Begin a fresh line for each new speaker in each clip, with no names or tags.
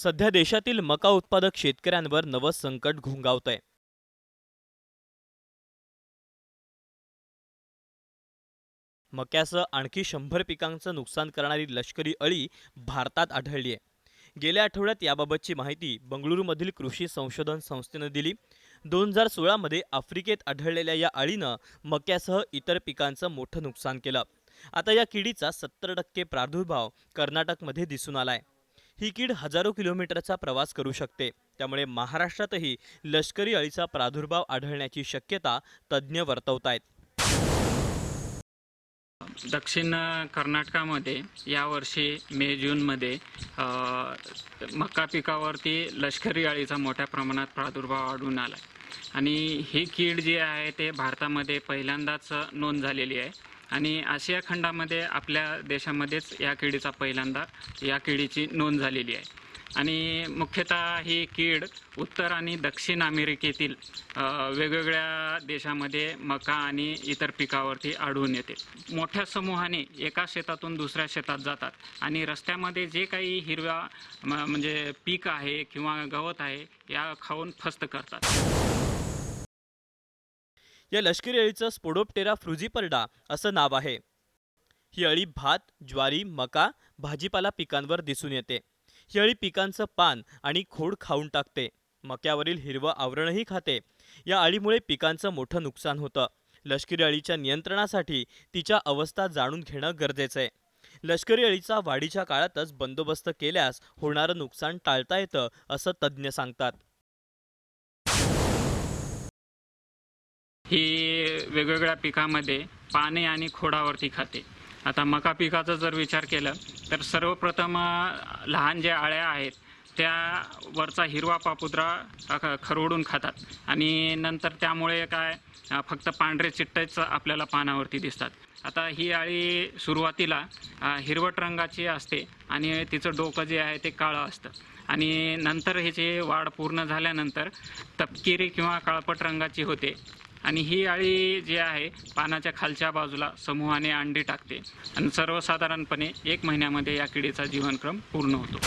सध्या देशातील मका उत्पादक शेतकऱ्यांवर नवं संकट घोंगावतंय. मक्यासह आणखी शंभर पिकांचं नुकसान करणारी लष्करी अळी भारतात आढळली आहे गेल्या आठवड्यात याबाबतची माहिती बंगळुरूमधील कृषी संशोधन संस्थेनं दिली. दोन हजार सोळामध्ये आफ्रिकेत आढळलेल्या या अळीनं मक्यासह इतर पिकांचं मोठं नुकसान केलं. आता या किडीचा सत्तर टक्के प्रादुर्भाव कर्नाटकमध्ये दिसून आलाय. ही कीड हजारो किलोमीटरचा प्रवास करू शकते. त्यामुळे महाराष्ट्रातही लष्करी अळीचा प्रादुर्भाव आढळण्याची शक्यता तज्ज्ञ वर्तवतायत.
दक्षिण कर्नाटकामध्ये यावर्षी मे जूनमध्ये मका पिकावरती लष्करी अळीचा मोठ्या प्रमाणात प्रादुर्भाव आढळून आला आणि ही कीड जी आहे ते भारतामध्ये पहिल्यांदाच नोंद झालेली आहे. आणि आशिया खंडामध्ये आपल्या देशामध्येच या किडीचा पहिल्यांदा या किडीची नोंद झालेली आहे. आणि मुख्यतः ही कीड उत्तर आणि दक्षिण अमेरिकेतील वेगवेगळ्या देशामध्ये मका आणि इतर पिकावरती आढळून येते. मोठ्या समूहाने एका शेतातून दुसऱ्या शेतात जातात आणि रस्त्यामध्ये जे काही हिरव्या म- म्हणजे पीक आहे किंवा गवत आहे या खाऊन फस्त करतात.
या लष्करी अळीचं स्पोडोप्टेरा फ्रुझीपर्डा असं नाव आहे. ही अळी भात ज्वारी मका भाजीपाला पिकांवर दिसून येते. ही अळी पिकांचं पान आणि खोड खाऊन टाकते. मक्यावरील हिरवं आवरणही खाते. या अळीमुळे पिकांचं मोठं नुकसान होतं. लष्करी अळीच्या नियंत्रणासाठी तिच्या अवस्था जाणून घेणं गरजेचं आहे लष्करी अळीचा वाढीच्या काळातच बंदोबस्त केल्यास होणारं नुकसान टाळता येतं असं तज्ज्ञ सांगतात.
ही वेगवेगळ्या पिकामध्ये पाने आणि खोडावरती खाते. आता मका पिकाचा जर विचार केला तर सर्वप्रथम लहान ज्या आळ्या आहेत त्या वरचा हिरवा पापुद्रा ख- खरवडून खातात. आणि नंतर त्यामुळे काय फक्त पांढरे चिट्टेच आपल्याला पानावरती दिसतात. आता ही आळी सुरुवातीला हिरवट रंगाची असते आणि तिचं डोकं जे आहे ते काळं असतं. आणि नंतर ह्याची वाढ पूर्ण झाल्यानंतर तपकिरी किंवा काळपट रंगाची होते. आणि ही अळी जी आहे पानाच्या खालच्या बाजूला समूहाने अंडी टाकते. आणि सर्वसाधारणपणे एक महिन्यामध्ये या किडीचा जीवनक्रम पूर्ण होतो.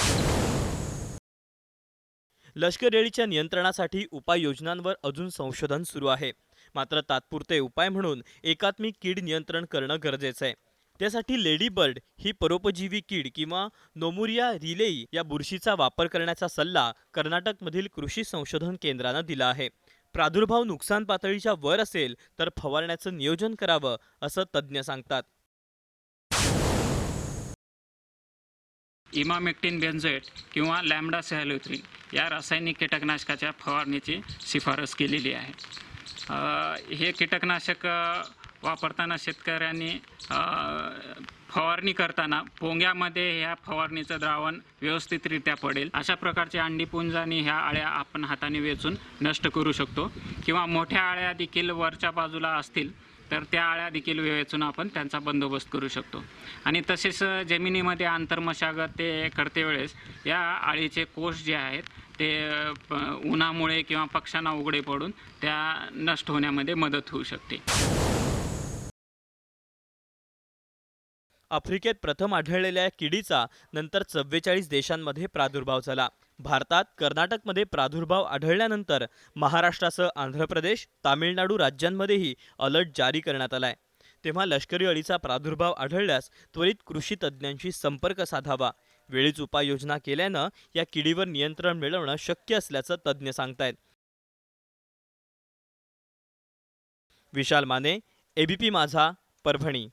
लष्कर अळीच्या नियंत्रणासाठी उपाययोजनांवर अजून संशोधन सुरू आहे. मात्र तात्पुरते उपाय म्हणून एकात्मिक कीड नियंत्रण करणं गरजेचं आहे. त्यासाठी लेडी बर्ड ही परोपजीवी कीड किंवा नोमुरिया रिलेई या बुरशीचा वापर करण्याचा सल्ला कर्नाटकमधील कृषी संशोधन केंद्रानं दिला आहे. प्रादुर्भाव नुकसान पातळीच्या वर असेल तर फवारण्याचं नियोजन करावं असं तज्ज्ञ सांगतात.
इमामेक्टिन बेन्झेट किंवा लॅमडा सॅल्युथ्रीन या रासायनिक कीटकनाशकाच्या फवारणीची शिफारस केलेली आहे. हे कीटकनाशक वापरताना शेतकऱ्यांनी फवारणी करताना पोंग्यामध्ये ह्या फवारणीचं द्रावण व्यवस्थितरित्या पडेल. अशा प्रकारचे अंडीपुंज आणि ह्या आळ्या आपण हाताने वेचून नष्ट करू शकतो. किंवा मोठ्या आळ्या देखील वरच्या बाजूला असतील तर त्या आळ्या देखील वेचून आपण त्यांचा बंदोबस्त करू शकतो. आणि तसेच जमिनीमध्ये आंतरमशागत ते करते वेळेस या आळीचे कोष जे आहेत ते प- उन्हामुळे किंवा पक्ष्यांना उघडे पडून त्या नष्ट होण्यामध्ये मदत होऊ शकते.
आफ्रिकेत प्रथम आढळलेल्या या किडीचा नंतर चव्वेचाळीस देशांमध्ये प्रादुर्भाव झाला. भारतात कर्नाटकमध्ये प्रादुर्भाव आढळल्यानंतर महाराष्ट्रासह आंध्र प्रदेश तामिळनाडू राज्यांमध्येही अलर्ट जारी करण्यात आलाय. तेव्हा लष्करी अळीचा प्रादुर्भाव आढळल्यास त्वरित कृषी तज्ज्ञांशी संपर्क साधावा. वेळीच उपाययोजना केल्यानं या किडीवर नियंत्रण मिळवणं शक्य असल्याचं तज्ज्ञ सांगतायत. विशाल माने एबीपी माझा परभणी.